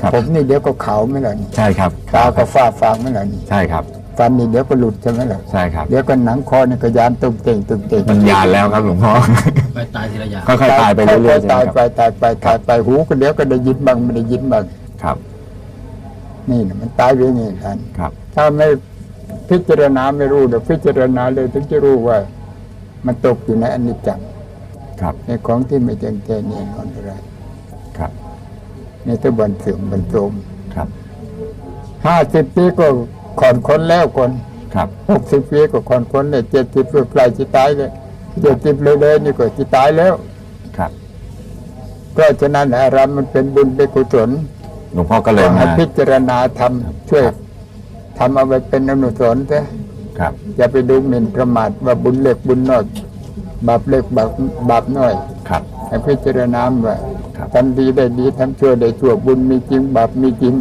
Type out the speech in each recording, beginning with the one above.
ครับผมนี่เดี๋ยวก็ขาวไม่หล่ะนี่ใช่ครับตาก็ฟ้าฟางไม่หล่ะนี่ใช่ครับฟันนี่เดี๋ยวก็หลุดใช่ไหมล่ะใช่ครับเดี๋ยวก็หนังคอนี่ก็ยานตุ้มเต่งตุ้มเต่งมันยานแล้วครับหลวงพ่อไปตายทีละอย่างค่อยๆตายไปเรื่อยๆค่ใช่ตายไหมไปครับตายไปตายไปหูก็เดี๋ยวก็ได้ยินบ้างไม่ได้ยินบ้างครับ นี่นะมันตายไปอย่างนี้ท่านครับ ถ้าไม่พิจารณาไม่รู้เดี๋ยวพิจารณาเลยถึงจะรู้ว่า มันตกอยู่ในอนิจจังครับในของที่ไม่แจ้งแจ้งแน่นอนอะไรครับ ในตะบันเสื่อมบันโทมครับห้าสิบปีก็ขอนคนแล้วคนครับหกสิบปีก็ขอนคนเลยเจ็ดสิบก็ใกล้จะตายเลยเจ็ดสิบเลยเลยนี่ก็จะตายแล้วครับเพราะฉะนั้นอารามมันเป็นบุญเป็นกุศลหลวงพ่อก็เลยให้มาพิจารณาทำช่วยทำเอาไว้เป็นอนุสรณ์เถอะครับอย่าไปดูหมิ่นประมาทว่าบุญเล็กบุญน้อยบาปเล็กบาปบาปน้อยครับให้พิจารณาว่าครับ ทำดีได้ดีทำชั่วได้ชั่วบุญมีจริงบาปมีจริง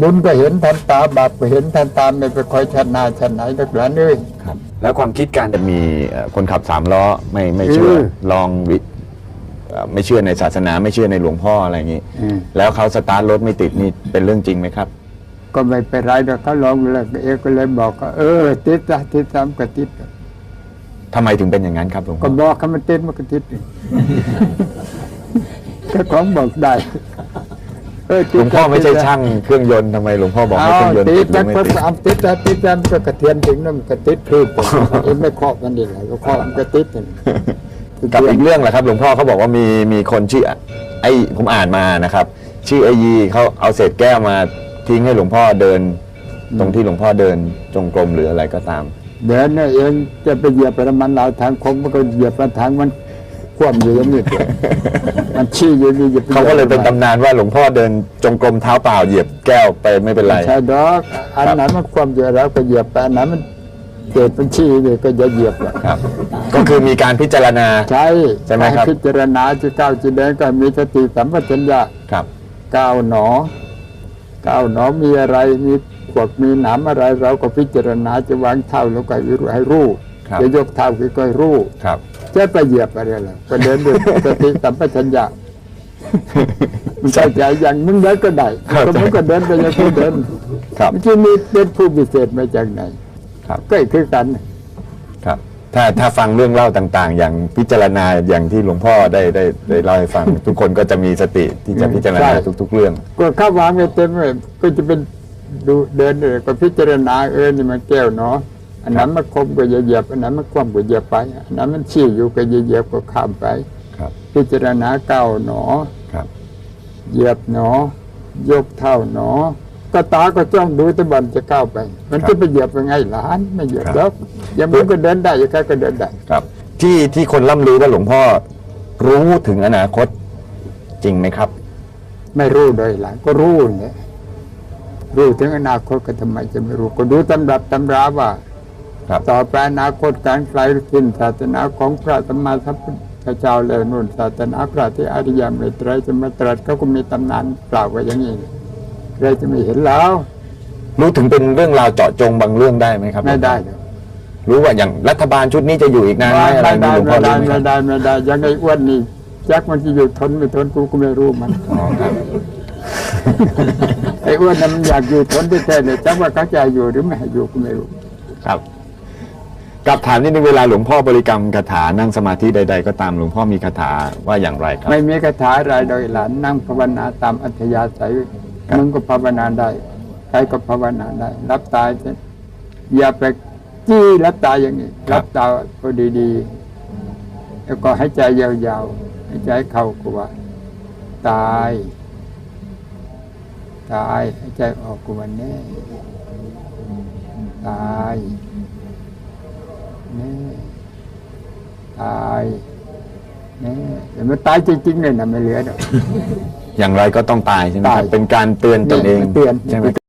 บุญก็เห็นทันตาบาปก็เห็นทันตาไม่ไปคอยชันนาชันไหนนักหลานเลยครับ แล้วความคิดการจะมีเอ่อคนขับสามล้อไม่ไม่เชื่ออืมลองวิเอ่อไม่เชื่อในศาสนาไม่เชื่อในหลวงพ่ออะไรอย่างนี้อืมแล้วเขาสตาร์ทรถไม่ติดนี่เป็นเรื่องจริงไหมครับ ก็ไม่เป็นไรแต่เขาลองแล้วเอกก็เลยบอกว่าเออติดนะติดตามก็ติดทำไมถึงเป็นอย่างนั้นครับหลวงพ่ก็อบอกเขามันติดมันก็ติด ก็ของบอกได้เออหลวงพ่อไม่ใช่ช่างเครื่องยนต์ทำไมหลวงพ่อบอกให้เอาเครื่องยนต์ติติดดหรืแล้อวไม่ก็ติดสามติดแล้วติดแล้วมันก็กระเทียนถึงนั่นมันก็ติดพืชเองไม่เคาะมันดีเลยก็เคาะมันก็ติดนี่กับอีกเรื่องแหละครับ หลวงพ่อเขาบอกว่ามีมีคนชื่อไอ้ผมอ่านมานะครับ ชื่อไอยีเขาเอาเศษแก้วมาทิ้งให้หลวงพ่อเดิน ตรงที่หลวงพ่อเดินจงกรมหรืออะไรก็ตาม เดี๋ยวเนี่ยเองจะไปเหยียบไปน้ำมันลาวทางคมมันก็เหยียบไปทางมันคว่ำอยู่อย่างนี้เดียวมัน ชี้อยู่นี่อย่าไปเขาก็เลยเป็นตำนานว่าหลวงพ่อเดินจงกรมเท้าเปล่าเหยียบแก้วไปไม่เป็นไรใช่ดอกอันไหนมันคว่ำอยู่แล้วก็เหยียบไปอันไหนมันเกิดมันชี้นี่ก็จะเหยียบอะครับ ก็คือมีการพิจารณาใช่ใช่ไหมครับพิจารณาจะก้าวจะเดินก็มีสติสัมปชัญญะครับก้าวหนอก้าวหนอมีอะไรมีขวดมีหนามอะไรเราก็พิจารณาจะวางเท้าแล้วก็ให้รู้ครับจะยกเท้าคือก็ให้รู้ครับ จะไปเหยียบอะไรล่ะก็เดินด้วยสติสัมปชัญญะไม่ใช่ใจอย่างมึงเดินก็ได้เข้าใจก็มึงก็เดินไปอย่างกูเดินครับเมื่อกี้มีเป็นผู้พิเศษมาจากไหนครับก็คือกันครับ ถ้าถ้าฟังเรื่องเล่าต่าง ๆ อย่างพิจารณาอย่างที่หลวงพ่อได้ได้ได้เล่าให้ฟัง ทุกคนก็จะมีสติที่จะพิจารณาทุก ๆ เรื่อง ก็เข้าวางไว้เต็มเลยก็จะเป็นดูเดินเลยก็พิจารณาเออนี่มันแก้วเนาะ อันนั้นมันคมก็อย่าเหยียบอันนั้นมันคว่ำก็เหยียบไปอันนั้นมันชี้อยู่ก็อย่าเหยียบก็ข้ามไปครับพิจารณาเก้าวหนอครับเหยียบหนอ ยกเท้าหนอ ก็ตาก็จ้องดูแตะบันจะก้าวไป มันจะไปเหยียบยังไงหลานไม่เหยียบครับแล้วอย่างมึงก็เดินได้อย่างใครก็เดินได้ครับ ที่ที่คนล่ำลือว่าหลวงพ่อรู้ถึงอนาคตจริงไหมครับ ไม่รู้เลยหลานก็รู้เนี่ยรู้ถึงอนาคตก็ทำไมจะไม่รู้ก็ดูตำรับตำราว่าครับ ต่อไปอนาคตการไกลขึ้นศาสนาของพระสัมมาสัมพุทธเจ้าแล้วนู่นศาสนาพระที่อริยเมตไตรยจะมาตรัสเขาก็มีตำนานกล่าวไว้อย่างนี้เราจะไม่เห็นแล้ว รู้ถึงเป็นเรื่องราวเจาะจงบางเรื่องได้ไหมครับ ไม่ได้เลยรู้ว่าอย่างรัฐบาลชุดนี้จะอยู่อีกนานไหมอะไรไม่นี่ได้หลวงพ่อไม่ได้รู้ไหมคไม่รับได้ไม่ได้ยังไงอ้วนนี่แจ็คมันจะอยู่ทนไม่ทนกูก็ไม่รู้มันอ๋อครับไอ้อ้วนนั้นมันอยากอยู่ทนที่แท้เลยจักว่าเขาจะอยู่หรือไม่ให้อยู่ก็ไม่รู้ ครับ กับถามนิดนึงเวลาหลวงพ่อบริกรรมคาถานั่งสมาธิใด ๆ ก็ตามหลวงพ่อมีคาถาว่าอย่างไรครับ ไม่มีคาถาอะไรโดยหลานนั่งภาวนาตามอัธยาศัยครับมึงก็ภาวนาได้ใครก็ภาวนาได้ รับตาเถอะอย่าไปจี้รับตาอย่างนี้ รับตาก็ดีๆ แล้วก็ให้ใจยาวๆให้ใจเข้าก็ว่า ตายตายให้ใจออกก็ว่าแน่ตาย แน่ตายแน่แต่มันตายจริงๆเลยนะไม่เหลือดอกอย่างไรก็ต้องตายใช่ไหมครับตายเป็นการเตือนตนเองเตือนใช่ไหม